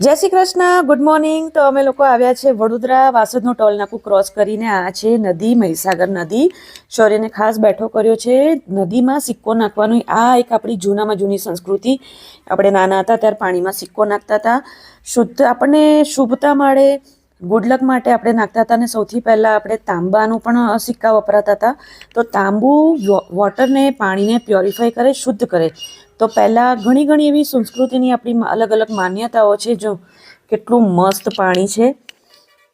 જય Shri Krishna good morning તો અમે લોકો આવ્યા છે વડોદરા વાસદનો ટોલ નાકું ક્રોસ કરીને આ છે નદી, મહીસાગર નદી. શૌર્યને ખાસ બેઠો કર્યો છે. નદીમાં સિક્કો નાખવાનો આ એક આપણી જૂનામાં જૂની સંસ્કૃતિ. આપણે નાના હતા ત્યારે પાણીમાં સિક્કો નાખતા હતા. શુદ્ધ આપણને શુભતા મળે ગુડલક માટે આપણે નાખતા હતા અને સૌથી પહેલાં આપણે તાંબાનું પણ સિક્કા વપરાતા હતા. તો તાંબુ વોટરને પાણીને પ્યોરિફાય કરે, શુદ્ધ કરે. તો પહેલાં ઘણી ઘણી એવી સંસ્કૃતિની આપણી અલગ અલગ માન્યતાઓ છે જો કેટલું મસ્ત પાણી છે.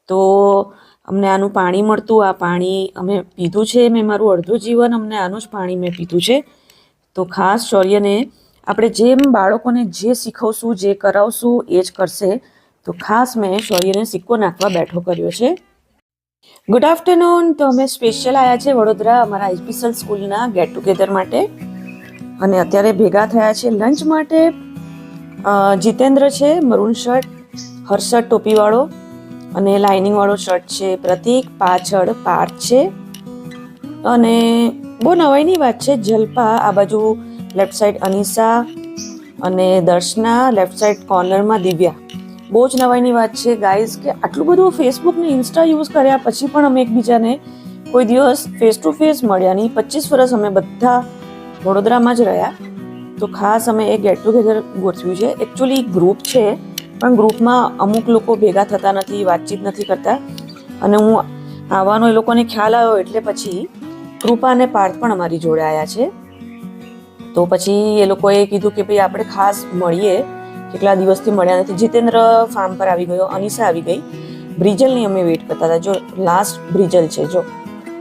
તો અમને આનું પાણી મળતું, આ પાણી અમે પીધું છે, મેં મારું અડધું જીવન અમને આનું જ પાણી મેં પીધું છે. તો ખાસ શૌર્યને આપણે જેમ બાળકોને જે શીખવશું, જે કરાવશું, એ જ કરશે. તો ખાસ મેં શૌર્યને સિક્કો નાખવા બેઠો કર્યો છે. ગુડ આફ્ટરનૂન તો અમે સ્પેશિયલ આવ્યા છે વડોદરા અમારા આઈપીસલ સ્કૂલના ગેટ ટુગેધર માટે. અને અત્યારે ભેગા થયા છે લંચ માટે જીતેન્દ્ર છે, મરૂન શર્ટ, હર્ષદ ટોપીવાળો અને લાઇનિંગવાળો શર્ટ છે, પ્રતિક, પાછળ પાર્થ છે. અને બહુ નવાઈની વાત છે, જલ્પા, આ બાજુ લેફ્ટ સાઈડ અનિસા અને દર્શના, લેફ્ટ સાઈડ કોર્નરમાં દિવ્યા. બહુ જ નવાઈની વાત છે, ગાઈઝ, કે આટલું બધું ફેસબુક ને ઇન્સ્ટા યુઝ કર્યા પછી પણ અમે એકબીજાને કોઈ દિવસ ફેસ ટુ ફેસ મળ્યા નહીં. પચીસ વર્ષ અમે બધા વડોદરામાં જ રહ્યા. તો ખાસ અમે એ ગેટ ટુગેધર ગોઠવ્યું છે. એકચ્યુઅલી ગ્રુપ છે, પણ ગ્રુપમાં અમુક લોકો ભેગા થતા નથી, વાતચીત નથી કરતા. અને હું આવવાનો એ લોકોને ખ્યાલ આવ્યો એટલે પછી કૃપા અને પાર્થ પણ અમારી જોડે આવ્યા છે. તો પછી એ લોકોએ કીધું કે ભાઈ આપણે ખાસ મળીએ. કેટલા દિવસથી મળ્યા નથી. જીતેન્દ્ર ફાર્મ પર આવી ગયો, અનિશા આવી ગઈ. બ્રિજલની અમે વેઇટ કરતા હતા. જો લાસ્ટ બ્રિજલ છે, જો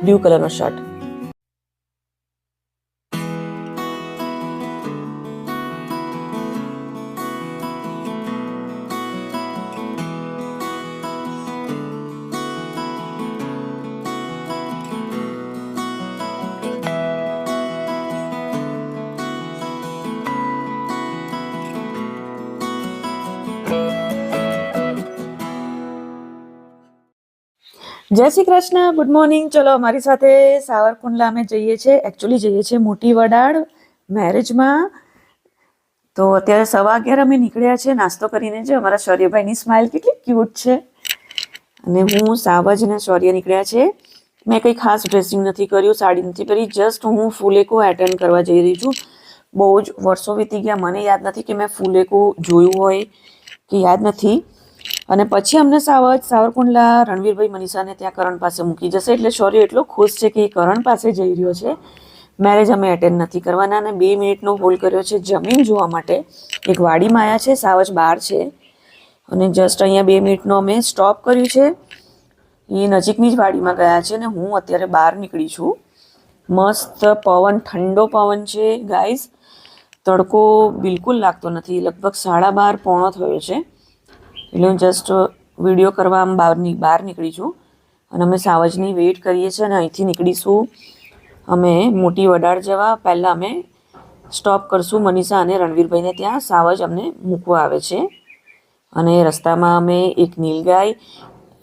બ્લુ કલરનો શર્ટ જય શ્રી કૃષ્ણ ગુડ મોર્નિંગ ચલો, અમારી સાથે સાવરકુંડલા અમે જઈએ છીએ. એકચ્યુઅલી જઈએ છીએ મોટી વડાળ મેરેજમાં તો અત્યારે સવા અગિયાર અમે નીકળ્યા છે નાસ્તો કરીને જે, અમારા શૌર્યભાઈની સ્માઇલ કેટલી ક્યુટ છે. અને હું સાવજ અને શૌર્ય નીકળ્યા છે. મેં કંઈ ખાસ ડ્રેસિંગ નથી કર્યું, સાડી નથી પહેરી જસ્ટ હું ફૂલેકો એટેન્ડ કરવા જઈ રહી છું. બહુ જ વર્ષો વીતી ગયા. મને યાદ નથી કે મેં ફૂલેકો જોયું હોય કે યાદ નથી. અને પછી અમને સાવજ સાવરકુંડલા રણવીરભાઈ મનીષાને ત્યાં કરણ પાસે મૂકી જશે. એટલે શૌર્ય એટલો ખુશ છે કે એ કરણ પાસે જઈ રહ્યો છે. મેરેજ અમે એટેન્ડ નથી કરવાના અને બે મિનિટનો હોલ્ડ કર્યો છે જમીન જોવા માટે. એક વાડીમાં આવ્યા છે, સાવજ બહાર છે. અને જસ્ટ અહીંયા બે મિનિટનો અમે સ્ટોપ કર્યું છે. એ નજીકની જ વાડીમાં ગયા છે અને હું અત્યારે બહાર નીકળી છું. મસ્ત પવન, ઠંડો પવન છે ગાઈઝ તડકો બિલકુલ લાગતો નથી. લગભગ સાડા બાર પોણો થયો છે. એટલે હું જસ્ટ વીડિયો કરવા આમ બહારની બહાર નીકળી છું. અને અમે સાવજની વેઇટ કરીએ છીએ અને અહીંથી નીકળીશું. અમે મોટી વડાળ જવા પહેલાં અમે સ્ટોપ કરશું મનીષા અને રણવીરભાઈને ત્યાં. સાવજ અમને મૂકવા આવે છે. અને રસ્તામાં અમે એક નીલગાય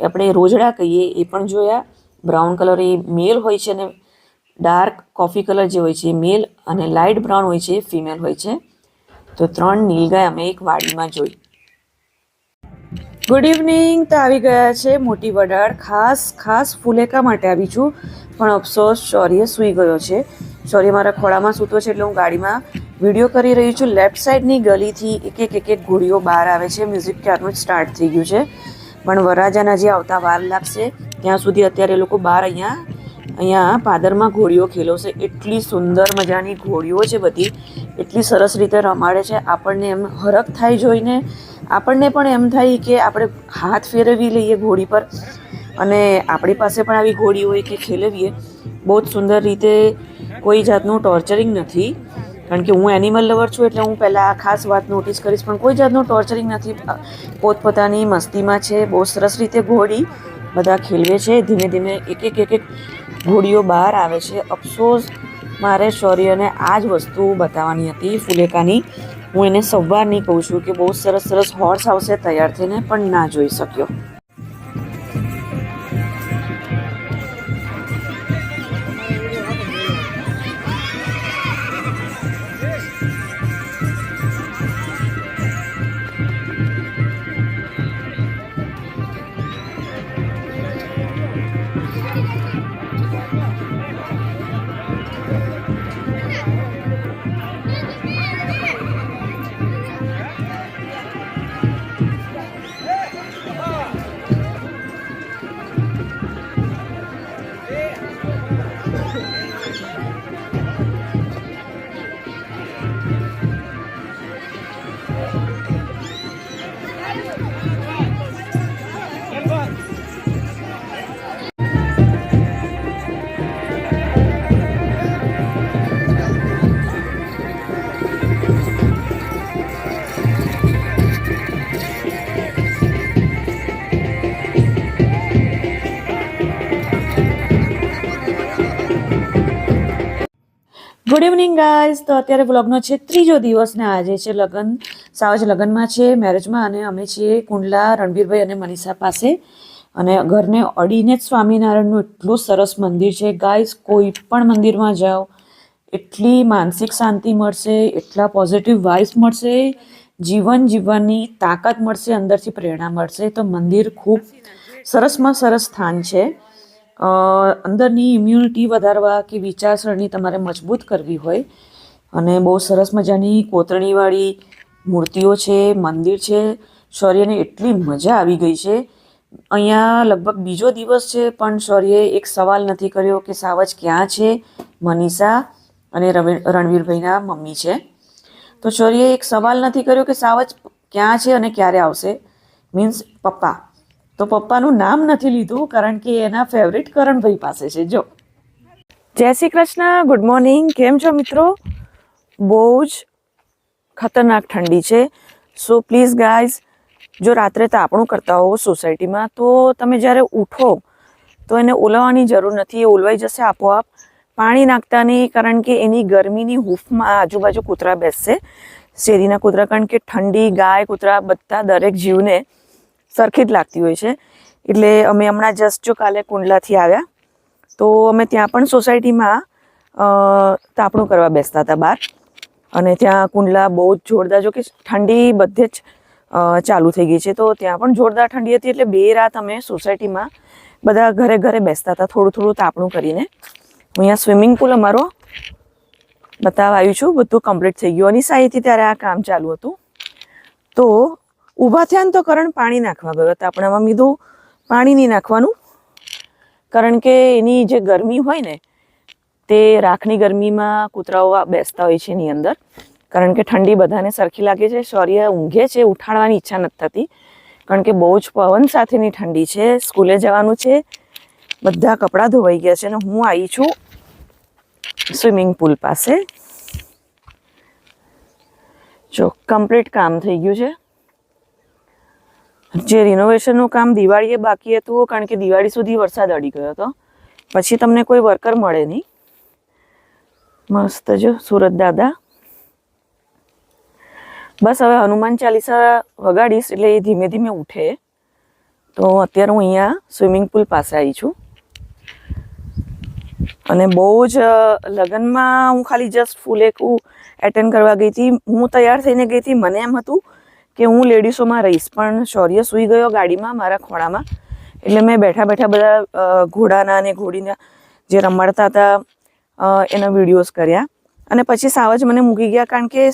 આપણે રોજડા કહીએ એ પણ જોયા. બ્રાઉન કલર એ મેલ હોય છે અને ડાર્ક કોફી કલર જે હોય છે એ મેલ અને લાઇટ બ્રાઉન હોય છે એ ફિમેલ હોય છે. તો ત્રણ નીલગાય અમે એક વાડીમાં જોઈ. ગુડ ઇવનિંગ તો આવી ગયા છે મોટી વડાળ. ખાસ ખાસ ફુલેકા માટે આવી છું. પણ અફસોસ શૌર્ય સૂઈ ગયો છે. શૌર્ય મારા ખોળામાં સૂતો છે એટલે હું ગાડીમાં વીડિયો કરી રહી છું. લેફ્ટ સાઈડની ગલીથી એક એક એક એક ગોળીઓ બહાર આવે છે. મ્યુઝિક ક્યારનું જ સ્ટાર્ટ થઈ ગયું છે. પણ વરરાજાના જે આવતા વાર લાગશે, ત્યાં સુધી અત્યારે લોકો બહાર અહીંયા અહીંયા પાદરમાં ઘોડીઓ ખેલવશે એટલી સુંદર મજાની ઘોડીઓ છે બધી. એટલી સરસ રીતે રમાડે છે. આપણને એમ હરખ થાય જોઈને. આપણને પણ એમ થાય કે આપણે હાથ ફેરવી લઈએ ઘોડી પર. અને આપણી પાસે પણ આવી ઘોડી હોય કે ખેલવીએ. બહુ જ સુંદર રીતે કોઈ જાતનું ટોર્ચરિંગ નથી. કારણ કે હું એનિમલ લવર છું એટલે હું પહેલાં આ ખાસ વાત નોટિસ કરીશ, પણ કોઈ જાતનું ટોર્ચરિંગ નથી. પોતપોતાની મસ્તીમાં છે. બહુ સરસ રીતે ઘોડી બધા ખેલવે છે. ધીમે ધીમે એક એક એક એક ઘોડીઓ બહાર આવે છે. અફસોસ, મારે શૌર્યને આ જ વસ્તુ બતાવવાની હતી ફુલેકાની. હું એને સવારની કહું છું કે બહુ સરસ સરસ હોર્સ આવશે, તૈયાર થઈને પણ ના જોઈ શક્યો. ગુડ ઇવનિંગ ગાઈઝ તો અત્યારે વ્લોગનો છે ત્રીજો દિવસ ને આજે છે લગ્ન. સાવજ લગ્નમાં છે મેરેજમાં અને અમે છીએ કુંડલા રણવીરભાઈ અને મનીષા પાસે. અને ઘરને અડીને જ સ્વામિનારાયણનું એટલું સરસ મંદિર છે. ગાઈઝ કોઈ પણ મંદિરમાં જાઓ, એટલી માનસિક શાંતિ મળશે, એટલા પોઝિટિવ વાઇબ્સ મળશે, જીવન જીવવાની તાકાત મળશે, અંદરથી પ્રેરણા મળશે. તો મંદિર ખૂબ સરસમાં સરસ સ્થાન છે. અંદરની ઇમ્યુનિટી વધારવા કે વિચારસરણી તમારે મજબૂત કરવી હોય. અને બહુ સરસ મજાની કોતરણીવાળી મૂર્તિઓ છે, મંદિર છે, શૌર્યને એટલી મજા આવી ગઈ છે. અહીંયા લગભગ બીજો દિવસ છે, પણ શૌર્યએ એક સવાલ નથી કર્યો કે સાવજ ક્યાં છે? મનીષા અને રવિ, રણવીરભાઈના મમ્મી છે. તો શૌર્યએ એક સવાલ નથી કર્યો કે સાવજ ક્યાં છે અને ક્યારે આવશે? મીન્સ પપ્પા. તો પપ્પાનું નામ નથી લીધું, કારણ કે એના ફેવરિટ કરણભાઈ પાસે છે. જો. જય શ્રી કૃષ્ણ ગુડ મોર્નિંગ કેમ છો મિત્રો? બહુ જ ખતરનાક ઠંડી છે. સો પ્લીઝ ગાઈઝ જો રાત્રે તાપણું કરતા હો સોસાયટીમાં, તો તમે જ્યારે ઉઠો, તો એને ઓલવવાની જરૂર નથી, એ ઓલવાઈ જશે આપોઆપ. પાણી નાખતા નહીં, કારણ કે એની ગરમીની હૂંફમાં આજુબાજુ કૂતરા બેસશે. શેરીના કૂતરા, કારણ કે ઠંડી, ગાય કૂતરા, બધા દરેક જીવને સરખી જ લાગતી હોય છે. એટલે અમે હમણાં જસ્ટ જો કાલે કુંડલાથી આવ્યા, તો અમે ત્યાં પણ સોસાયટીમાં તાપણું કરવા બેસતા હતા બહાર. અને ત્યાં કુંડલા બહુ જ જોરદાર, જો કે ઠંડી બધે જ ચાલુ થઈ ગઈ છે. તો ત્યાં પણ જોરદાર ઠંડી હતી એટલે બે રાત અમે સોસાયટીમાં બધા ઘરે ઘરે બેસતા હતા, થોડું થોડું તાપણું કરીને. અહીંયા સ્વિમિંગ પુલ અમારો બતાવવા આવ્યું છું, બધું કમ્પ્લીટ થઈ ગયું. અને સાહીથી ત્યારે આ કામ ચાલુ હતું. તો ઊભા થયા ને તો કરણ પાણી નાખવા ગયો. તો આપણે આમાં મીધું પાણી નહીં નાખવાનું. કારણ કે એની જે ગરમી હોય ને, તે રાખની ગરમીમાં કૂતરાઓ બેસતા હોય છે એની અંદર. કારણ કે ઠંડી બધાને સરખી લાગે છે, શૌર્ય ઊંઘે છે, ઉઠાડવાની ઈચ્છા નથી થતી. કારણ કે બહુ જ પવન સાથેની ઠંડી છે, સ્કૂલે જવાનું છે, બધા કપડાં ધોવાઈ ગયા છે અને હું આવી છું સ્વિમિંગ પુલ પાસે. જો, કમ્પ્લીટ કામ થઈ ગયું છે. જે રિનોવેશનનું કામ દિવાળીએ બાકી હતું કારણ કે દિવાળી સુધી વરસાદ અડી ગયો હતો. પછી તમને કોઈ વર્કર મળે નહીં. મસ્ત જો, સુરત દાદા. બસ હવે હનુમાન ચાલીસા વગાડીશ એટલે એ ધીમે ધીમે ઉઠે. તો અત્યારે હું અહીંયા સ્વિમિંગ પુલ પાસે આવી છું. અને બહુ જ લગ્નમાં હું ખાલી જસ્ટ ફૂલ એક એટેન્ડ કરવા ગઈ હતી. હું તૈયાર થઈને ગઈ હતી. મને એમ હતું કે હું લેડીસોમાં રહીશ, પણ શૌર્ય સૂઈ ગયો ગાડીમાં મારા ખોળામાં. એટલે મેં બેઠા બેઠા બધા ઘોડાના અને ઘોડીના જે રમાડતા હતા એના વિડીયોઝ કર્યા. અને પછી સાવજ મને મૂકી ગયા કારણ કે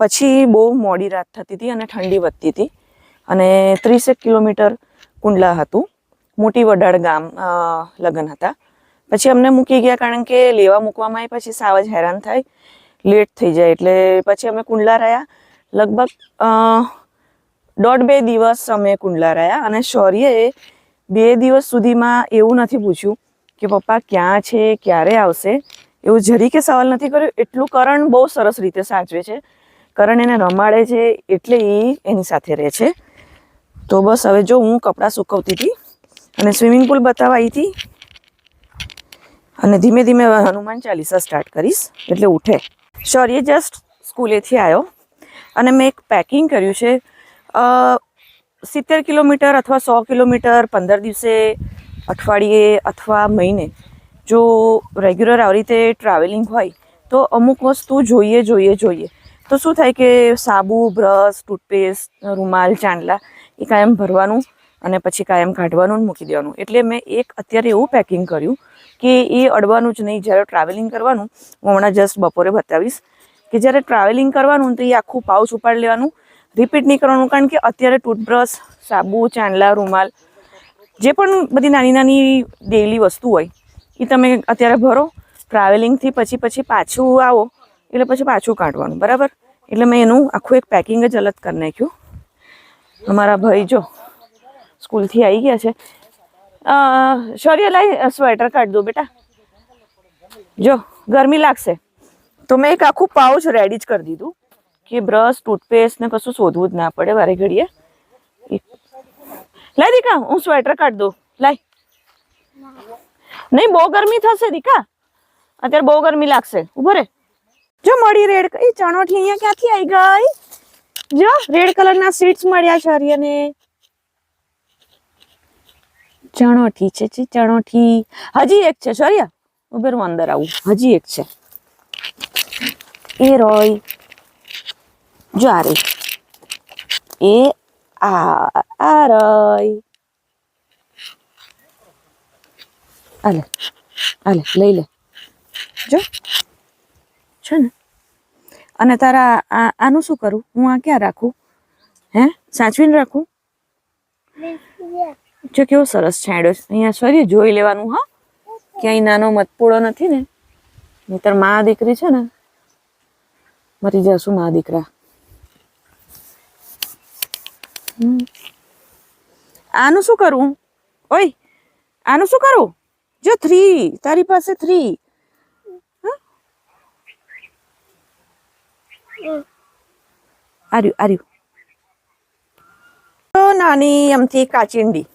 પછી બહુ મોડી રાત થતી હતી અને ઠંડી વધતી હતી. અને ત્રીસેક કિલોમીટર કુંડલા હતું, મોટી વડાડ ગામ લગ્ન હતા. પછી અમને મૂકી ગયા કારણ કે લેવા મૂકવામાં પછી સાવજ હેરાન થાય, લેટ થઈ જાય. એટલે પછી અમે કુંડલા રહ્યા લગભગ દોઢ બે દિવસ અમે કુંડલા રહ્યા અને શૌર્યએ બે દિવસ સુધીમાં એવું નથી પૂછ્યું કે પપ્પા ક્યાં છે, ક્યારે આવશે? એવું જરી કે સવાલ નથી કર્યો? એટલું કરણ બહુ સરસ રીતે સાચવે છે. કરણ એને રમાડે છે, એટલે એ એની સાથે રહે છે. તો બસ હવે જો હું કપડાં સુકવતી હતી અને સ્વિમિંગ પુલ બતાવવા હતી અને ધીમે ધીમે હનુમાન ચાલીસા સ્ટાર્ટ કરીશ, એટલે ઉઠે. શૌર્ય જસ્ટ સ્કૂલેથી આવ્યો અને મેં એક પેકિંગ કર્યું છે. સિત્તેર કિલોમીટર અથવા સો કિલોમીટર પંદર દિવસે, અઠવાડિયે અથવા મહિને જો રેગ્યુલર આવી રીતે ટ્રાવેલિંગ હોય, તો અમુક વસ્તુ જોઈએ જોઈએ જોઈએ. તો શું થાય કે સાબુ બ્રશ ટૂથપેસ્ટ રૂમાલ, ચાંદલા એ કાયમ ભરવાનું અને પછી કાયમ કાઢવાનું મૂકી દેવાનું. એટલે મેં એક અત્યારે એવું પેકિંગ કર્યું કે એ અડવાનું જ નહીં. જ્યારે ટ્રાવેલિંગ કરવાનું, હું હમણાં જસ્ટ બપોરે બતાવીશ કે જ્યારે ટ્રાવેલિંગ કરવાનું તો એ આખું પાઉચ ઉપાડી લેવાનું. રિપીટ નહીં કરવાનું, કારણ કે અત્યારે ટૂથબ્રશ સાબુ, ચાંદલા, રૂમાલ જે પણ બધી નાની નાની ડેલી વસ્તુ હોય, એ તમે અત્યારે ભરો. ટ્રાવેલિંગથી પછી પછી પાછું આવો, એટલે પછી પાછું કાઢવાનું, બરાબર? એટલે મેં એનું આખું એક પેકિંગ જ અલગ કરી નાખ્યું. અમારા ભાઈ જો સ્કૂલથી આવી ગયા છે. સોરી લાઈ સ્વેટર કાઢ દો બેટા. જો, ગરમી લાગશે. તો મેં એક આખું પાઉચ રેડી જ કરી દીધું કે બ્રશ ટૂથપેસ્ટ ને કશું શોધવું જ ના પડે, વારે ઘડીએ. લાય દીકા, હું સ્વેટર કાઢ દઉં. લાય. નહીં, બહુ ગરમી થશે દીકા. અત્યારે બહુ ગરમી લાગશે. ઊભો રે. જો મળી રેડ એ ચણોઠી અહીંયા ક્યાંથી આવી ગઈ? જો, રેડ કલરના સીડ્સ મળ્યા શૌર્યને ચણોઠી છે ચણોઠી. હજી એક છે સોરિયા ઉભેર અંદર આવું. હજી એક છે. એ રોય E a આલે આલે લઈ લે જો છે ને અને તારા આનું શું કરું? હું આ ક્યાં રાખું? હે? સાચવીને રાખું? જો કેવો સરસ છાંયડો છે. અહીંયા સોરી, જોઈ લેવાનું, હા. ક્યાંય નાનો મતપૂળો નથી ને? નહીતર મા દીકરી છે ને, મરી જશું મા દીકરા. આનું શું કરું? ઓય, આનું શું કરું? જો થ્રી તારી પાસે થ્રી આર્યું આર્યું. તો નાની એમથી કાચિંડી.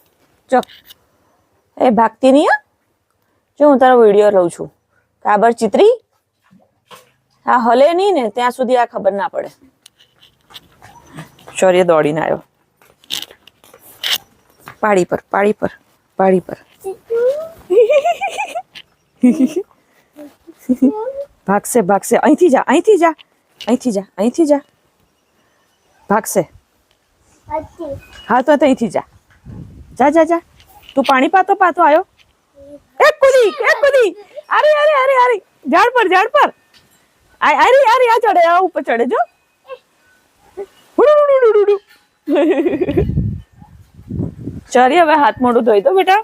જો. એ ભાગતી નહીં જો હું તારો વીડિયો લઉં છું. કાબર ચિત્રી? આ હલે નહીં ને, ત્યાં સુધી આ ખબર ના પડે. શૌર્ય દોડીને આવ્યો. પાડી પર પાડી પર પાડી પર. ભાગશે ભાગશે. અહીંથી જા અહીંથી જા અહીંથી જા અહીંથી જા. ભાગશે. હા તો અહીંથી જા. જા જા જા. તું પાણી પાતો પાતો આવ્યો? એક કુદી એક કુદી. અરે અરે અરે અરે ઝાડ પર ઝાડ પર. અરે અરે આ ચડે, આ ઉપર ચડે, જો. ચાલી, હવે હાથ મોઢું ધોઈ દો, બેટા.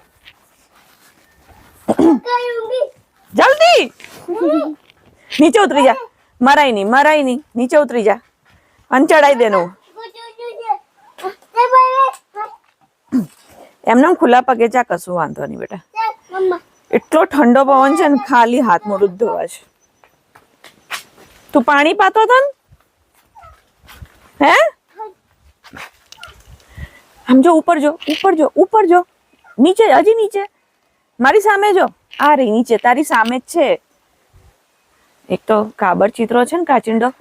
જલ્દી. નીચે ઉતરી જા. મરાય નહીં મરાય નહીં. નીચે ઉતરી જા. અને ચડાઈ દેનું એમને ખુલ્લા પગે જા કશું વાંધો નહીં, બેટા. એટલો ઠંડો પવન છે ને ખાલી હાથ મોઢું ધોવા છે. તું પાણી પાતો હતો હે? આમ જો, ઉપર જો ઉપર જો ઉપર જો. નીચે, હજી નીચે. મારી સામે જો. આ રે, નીચે. તારી સામે જ છે. એક તો કાબર ચિત્રો છે ને કાચિંડો.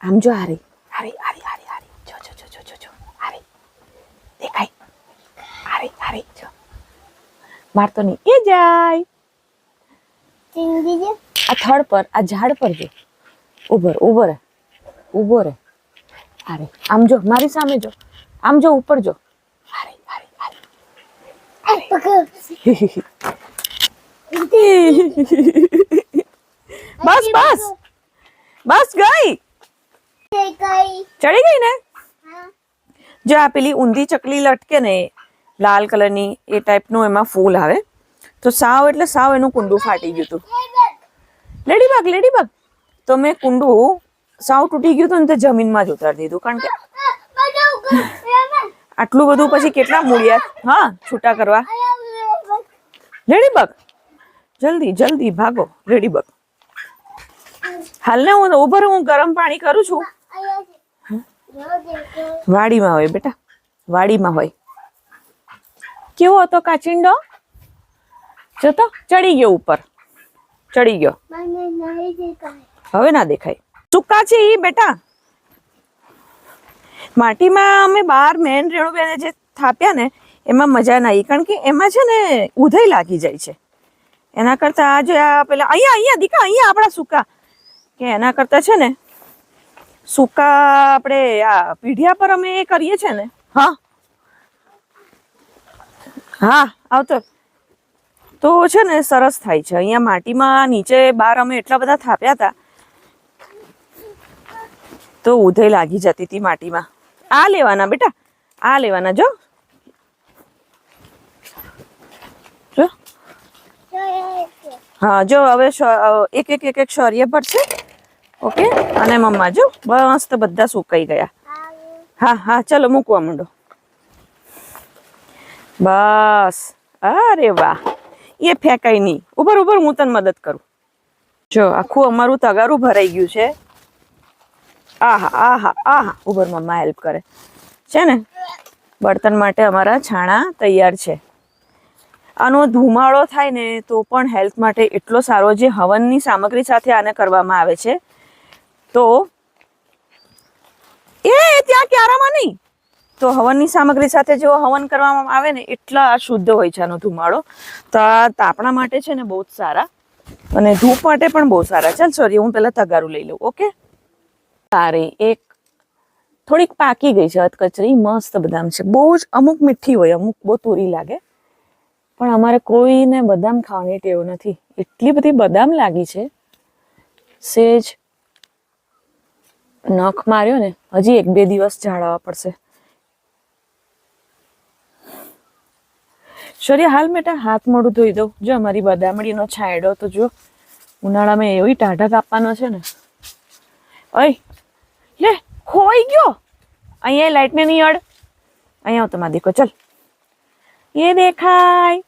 આમ જો, આ રે. આ રહી આ રહી આ રહી જો જો જો જો જો આ દેખાય. આ રહી જો. મારતો નહીં. એ જાય. આ થડ પર આ ઝાડ પર જો ઊભો રહે ઊભો રહે ઊભો રહે. અરે આમ જો મારી સામે જો. આમ જો ઉપર જો. અરે અરે અરે બસ બસ. બસ ગઈ. ચડી ગઈ ને? જો આ પેલી ઊંધી ચકલી લટકે ને લાલ કલરની એ ટાઈપનું એમાં ફૂલ આવે. તો સાવ એટલે સાવ એનું કુંડું ફાટી ગયું હતું. લેડીબાગ લેડીબાગ તો મેં કુંડું સાવ તૂટી ગયું હતું ને તે જમીનમાં જ ઉતારી દીધું. કારણ કે આટલું બધું પછી કેટલા મૂળિયા? હા છૂટા કરવા. લેડીબગ જલ્દી જલ્દી ભાગો લેડીબગ હાલને હું ઉભર હું ગરમ પાણી કરું છું. વાડીમાં હોય બેટા વાડીમાં હોય. કેવો હતો કાચિંડો? જોતો ચડી ગયો ઉપર. ચડી ગયો. હવે ના દેખાય. સૂકા છે ઈ બેટા. માટીમાં અમે બાર મેન રેણુબેને જે થાપ્યા ને એમાં મજા ના આવી. કારણ કે એમાં છે ને ઉધઈ લાગી જાય છે. એના કરતા આ જે આ પેલા અહીંયા અહીંયા દીકા અહીંયા આપણા સૂકા. કે એના કરતા છે ને સૂકા આપણે આ પીઢિયા પર અમે એ કરીએ છે ને હા હા, આવતો. તો છે ને સરસ થાય છે. અહીંયા માટીમાં નીચે બાર અમે એટલા બધા થાપ્યા હતા. તો ઉધઈ લાગી જતી હતી માટીમાં. આ લેવાના બેટા. આ લેવાના, જો. હા, જો, હવે એક એક એક એક શૌર્ય પડશે ઓકે? અને મમ્મા, જો. મસ્ત બધા સુકાઈ ગયા. હા હા, ચલો મૂકવા માંડો. બસ. અરે વાહ. એ ફેંકાય નહીં. ઉભર ઉભર, હું તને મદદ કરું. જો, આખું અમારું તગારું ભરાઈ ગયું છે. આહા આહા આહા. ઉભર મમ્મા હેલ્પ કરે. છે ને? બળતણ માટે અમારા છાણા તૈયાર છે. આનો ધુમાડો થાય ને તો પણ હેલ્થ માટે એટલો સારો જે હવનની સામગ્રી સાથે આને કરવામાં આવે છે. તો એ ત્યાં ક્યારામાં નહીં? તો હવનની સામગ્રી સાથે જો હવન કરવામાં આવે ને, એટલા શુદ્ધ હોય છે આનો ધુમાડો. તો આ તાપણા માટે છે ને બહુ જ સારા. અને ધૂપ માટે પણ બહુ સારા ચાલ સોરી હું પહેલાં તગારું લઈ લઉં, ઓકે? સારી એક, થોડીક પાકી ગઈ છે કચરી મસ્ત બદામ છે. બહુ જ અમુક મીઠી હોય, અમુક બહુ તુરી લાગે. પણ અમારે કોઈને બદામ ખાવાની ટેવ નથી. એટલી બધી બદામ લાગી છે. સેજ નખ માર્યો ને, હજી એક બે દિવસ જાળવવા પડશે. શરીર હાલ બેટા હાથ મોઢું ધોઈ દઉં. જો અમારી બદામડીનો છાંયડો તો જો ઉનાળામાં એવી ટાઢા કાપવાનો છે ને. ઓય, લે ખોઈ ગયો. અહીંયા લાઈટને નહીં અડ. અહીંયા તમારા દીકો ચલ. એ દેખાય.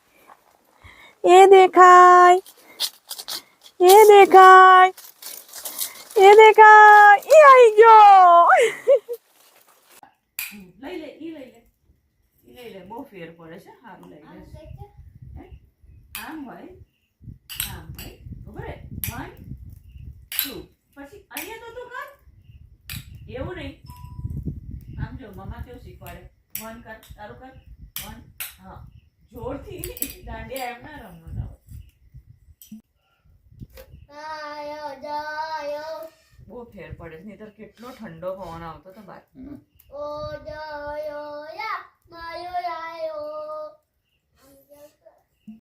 એ દેખાય. એ દેખાય. એ દેખાય. એ આવી ગયો. લઈ લે, ઈ લઈ લે. ઈ લે બહુ ફેર પડે છે સારું લઈ લે આમ હોય આમ હોય ખબર વન ટુ પછી અહીંયા તો તું કર એવું નહીં આમ જો મમ્મા કેવું શીખવાડે વન કર તારું કર વન હા જોરથી દાંડિયા એમ ના રમવાના બહુ ફેર પડે છે નહીંતર કેટલો ઠંડો પવન આવતો તો બાર ઓ જાયો યા 妈哟呀哟。